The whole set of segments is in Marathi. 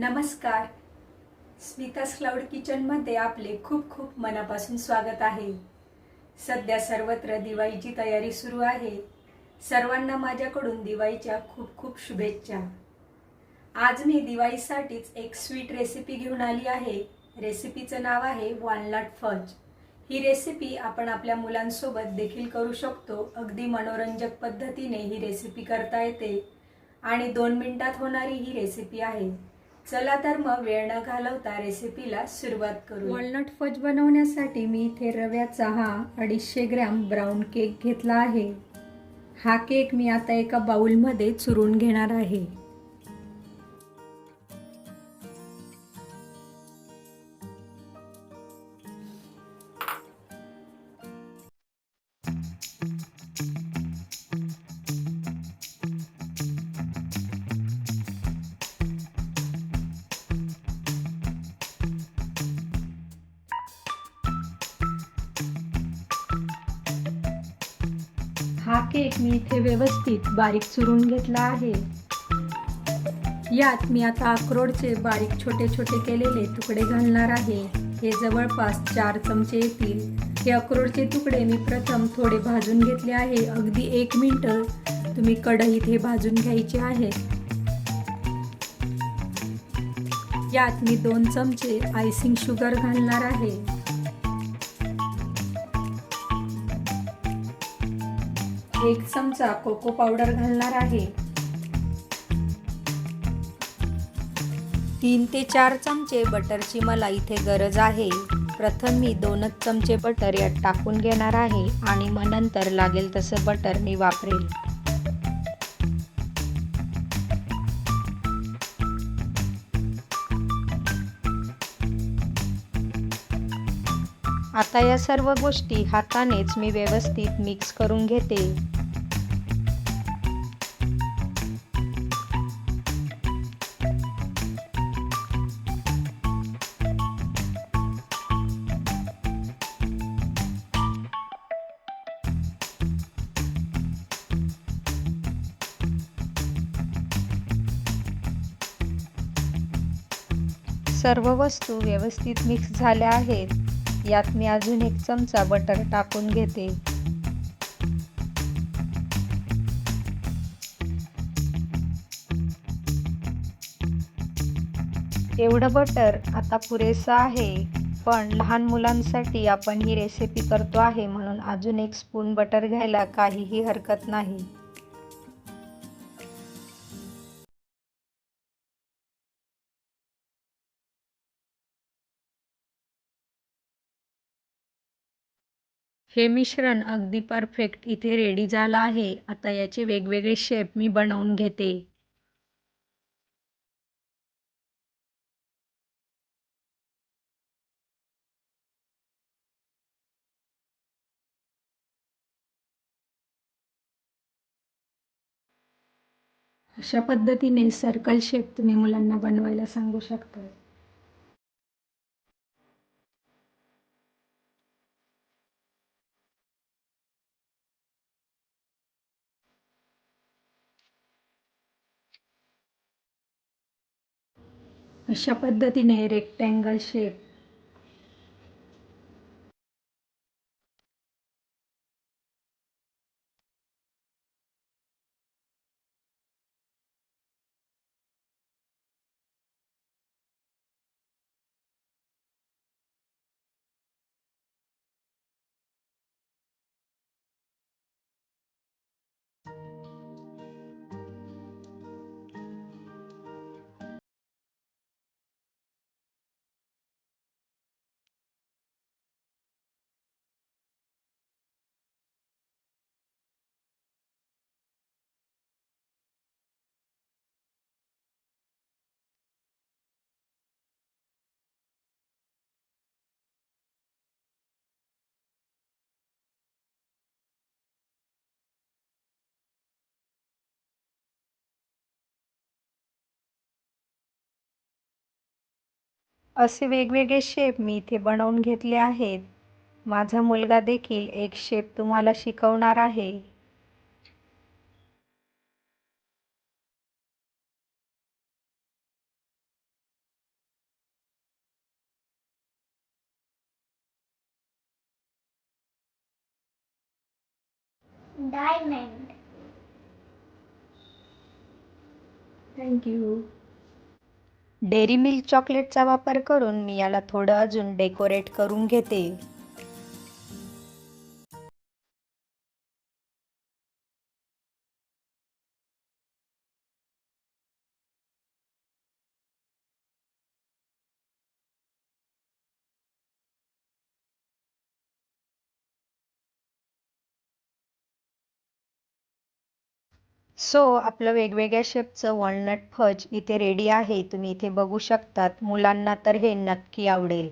नमस्कार. स्मितास क्लाउड किचनमध्ये आपले खूप खूप मनापासून स्वागत आहे. सध्या सर्वत्र दिवाळीची तयारी सुरू आहे. सर्वांना माझ्याकडून दिवाळीच्या खूप खूप शुभेच्छा. आज मी दिवाळीसाठीच एक स्वीट रेसिपी घेऊन आली आहे. रेसिपीचं नाव आहे वॉलनट फज ही रेसिपी आपण आपल्या मुलांसोबत देखील करू शकतो. अगदी मनोरंजक पद्धतीने ही रेसिपी करता येते. आणि दोन मिनिटात होणारी ही रेसिपी आहे. चला तर मग वेळ न घालवता रेसिपीला सुरुवात करू. वॉलनट फज बनवण्यासाठी मी इथे रव्याचा हा अडीचशे ग्रॅम ब्राऊन केक घेतला आहे. हा केक मी आता एका बाऊलमध्ये चुरून घेणार आहे. हा केक मी इथे व्यवस्थित बारीक चुरून घेतला आहे. यात मी आता अक्रोडचे बारीक छोटे छोटे केलेले तुकडे घालणार आहे. हे जवळपास चार चमचे येतील. हे अक्रोडचे तुकडे मी प्रथम थोडे भाजून घेतले आहे. अगदी एक मिनटं तुम्ही कढईत हे भाजून घ्यायचे आहे. यात मी दोन चमचे आयसिंग शुगर घालणार आहे. एक चमचा कोको पावडर घालणार आहे. तीन ते चार चमचे बटरची मला इथे गरज आहे. प्रथम मी दोनच चमचे बटर यात टाकून घेणार आहे आणि मग नंतर लागेल तसं बटर मी वापरेल. आता या सर्व गोष्टी हातानेच मी व्यवस्थित मिक्स करून घेते. सर्व वस्तू व्यवस्थित मिक्स झाल्या आहेत. यात मी अजून एक चमचा बटर टाकून घेते. एवढं बटर आता पुरेसं आहे पण लहान मुलांसाठी आपण ही रेसिपी करतो आहे म्हणून अजून एक स्पून बटर घ्यायला काहीही हरकत नाही. हे मिश्रण अगदी परफेक्ट इथे रेडी झालं आहे. आता याचे वेगवेगळे शेप मी बनवून घेते. अशा पद्धतीने सर्कल शेप तुम्ही मुलांना बनवायला सांगू शकता. अशा पद्धतीने रेक्टँगल शेप असे वेगवेगळे शेप मी इथे बनवून घेतले आहेत. माझा मुलगा देखील एक शेप तुम्हाला शिकवणार आहे. Diamond thank you. Dairy Milk चॉकलेटचा वापर करून मी याला थोडं अजून डेकोरेट करून घेते. सो आपलं वेगवेगळ्या शेपचं वॉलनट फज इथे रेडी आहे. तुम्ही इथे बघू शकतात. मुलांना तर हे नक्की आवडेल.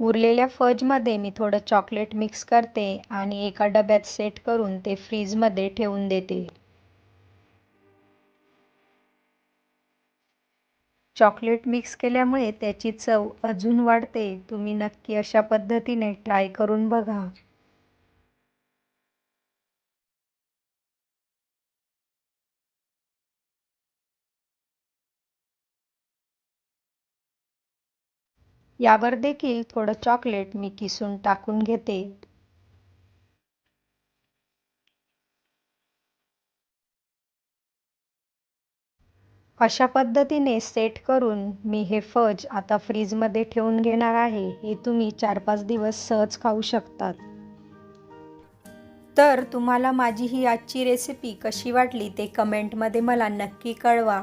उरलेल्या फजमध्ये मी थोडं चॉकलेट मिक्स करते आणि एका डब्यात सेट करून ते फ्रीजमध्ये ठेवून देते. चॉकलेट मिक्स केल्यामुळे त्याची चव अजून वाढते. तुम्ही नक्की अशा पद्धतीने ट्राय करून बघा. यावर देखील थोडं चॉकलेट मी किसून टाकून घेते. अशा पद्धतीने सेट करून मी हे फज आता फ्रीजमध्ये ठेवून घेणार आहे. हे तुम्ही चार पाच दिवस सहज खाऊ शकतात. तर तुम्हाला माझी ही आजची रेसिपी कशी वाटली ते कमेंटमध्ये मला नक्की कळवा.